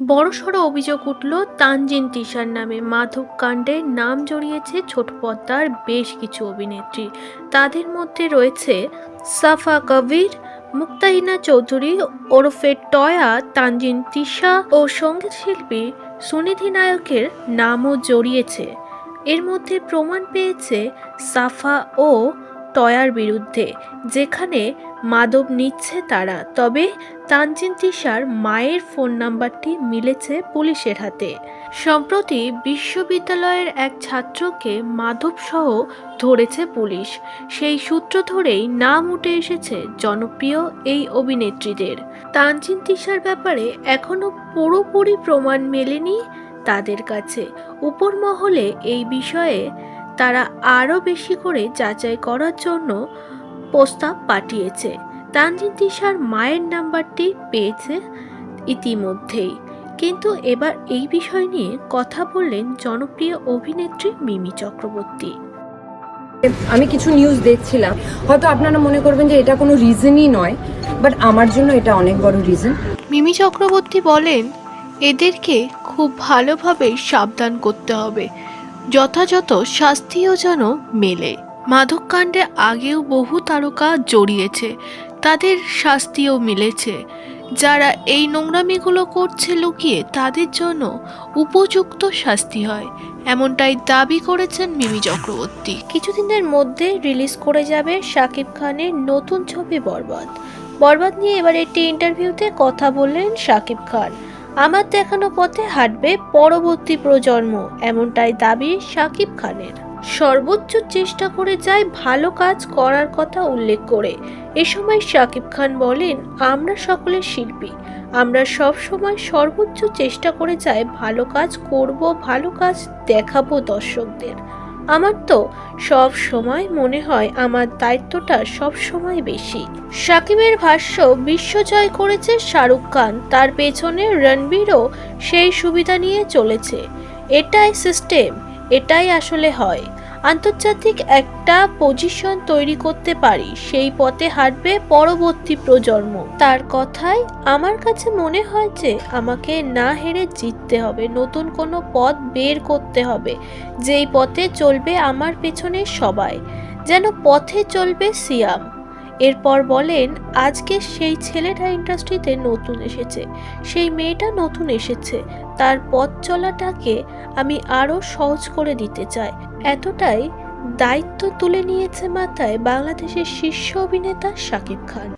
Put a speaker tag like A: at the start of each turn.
A: বড়সড় অভিযোগ উঠল, তানজিন তিশার নামে মাধব কাণ্ডে নাম জড়িয়েছে ছোট পর্দার বেশ কিছু অভিনেত্রী। তাদের মধ্যে রয়েছে সাফা কবির, মুক্তাহিনা চৌধুরী, ওরফে টয়া, তানজিন তিশা ও সংগীত শিল্পী সুনিধি নায়কের নামও জড়িয়েছে। এর মধ্যে প্রমাণ পেয়েছে সাফা ও টয়ার বিরুদ্ধে। যেখানে মাদক নিচ্ছে তারা, তবে তানজিন তিশার মায়ের ফোন নাম্বারটি মিলেছে পুলিশের হাতে। সম্প্রতি বিশ্ববিদ্যালয়ের এক ছাত্রকে মাধবসহ ধরেছে পুলিশ। সেই সূত্র ধরেই নাম উঠে এসেছে জনপ্রিয় এই অভিনেত্রীদের। তানজিন তিশার ব্যাপারে এখনও পুরোপুরি প্রমাণ মেলেনি তাদের কাছে। উপর মহলে এই বিষয়ে তারা আরও বেশি করে যাচাই করার জন্য প্রস্তাব পাঠিয়েছে। তানজিন তিশার মায়ের নাম্বারটি পেয়েছে ইতিমধ্যেই। কিন্তু এবার এই বিষয় নিয়ে কথা বললেন জনপ্রিয় অভিনেত্রী মিমি চক্রবর্তী।
B: আমি কিছু নিউজ দেখছিলাম। হয়তো আপনারা মনে করবেন যে এটা কোনো রিজনই নয় বাট আমার জন্য এটা অনেক বড় রিজন
A: মিমি চক্রবর্তী বলেন এদেরকে খুব ভালোভাবে সাবধান করতে হবে। যথাযথ শাস্তিও যেন মেলে। মাদককাণ্ডে আগেও বহু তারকা জড়িয়েছে, তাদের শাস্তিও মিলেছে। যারা এই নোংরামিগুলো করছে লুকিয়ে, তাদের জন্য উপযুক্ত শাস্তি হয়, এমনটাই দাবি করেছেন মিমি চক্রবর্তী। কিছুদিনের মধ্যে রিলিজ করে যাবে শাকিব খানের নতুন ছবি বরবাদ। বরবাদ নিয়ে এবার একটি ইন্টারভিউতে কথা বললেন শাকিব খান। আমার দেখানো পথে হাঁটবে পরবর্তী প্রজন্ম, এমনটাই দাবি শাকিব খানের। সর্বোচ্চ চেষ্টা করে যায় ভালো কাজ করার কথা উল্লেখ করে। এ সময় শাকিব খান বলেন, আমরা সকলে শিল্পী। আমরা সব সময় সর্বোচ্চ চেষ্টা করে যাই ভালো কাজ করব, ভালো কাজ দেখাবো দর্শকদের। আমার তো সব সময় মনে হয় আমার দায়িত্বটা সব সময় বেশি। সাকিবের ভাষ্য বিশ্বজয় করেছে শাহরুখ খান। তার পেছনে রণবীরও সেই সুবিধা নিয়ে চলেছে। এটাই সিস্টেম এটাই আসলে হয়। আন্তর্জাতিক একটা পজিশন তৈরি করতে পারি, সেই পথে হাঁটবে পরবর্তী প্রজন্ম। তার কথাই আমার কাছে মনে হয় যে আমাকে না হেরে জিততে হবে, নতুন কোনো পথ বের করতে হবে, যেই পথে চলবে আমার পেছনে সবাই, যেন পথে চলবে সিয়াম। এরপর বলেন, আজকে সেই ছেলেটা ইন্ডাস্ট্রিতে নতুন এসেছে, সেই মেয়েটা নতুন এসেছে, তার পথ চলাটাকে আমি আরও সহজ করে দিতে চাই। এতটাই দায়িত্ব তুলে নিয়েছে মাথায় বাংলাদেশের শীর্ষ অভিনেতা শাকিব খান।